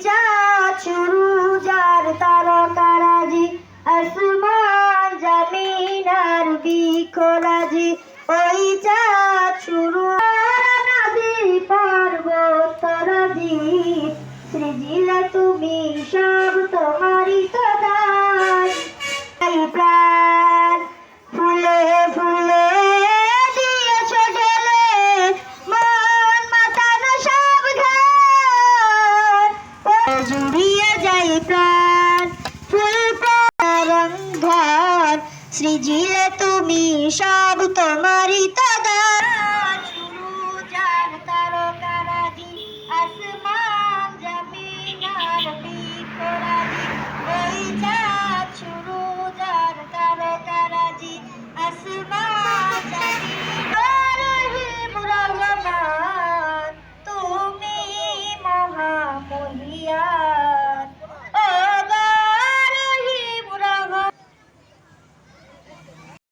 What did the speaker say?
চাঁদ শুরু যার তারকারাজি আসমান জামিন আর বিখরাজি ওই চাঁদ তুমি সব জুড়িয়ে যাই প্রাণ ফুল রঙ্গন সৃজিলে তুমি সব তোমারই তো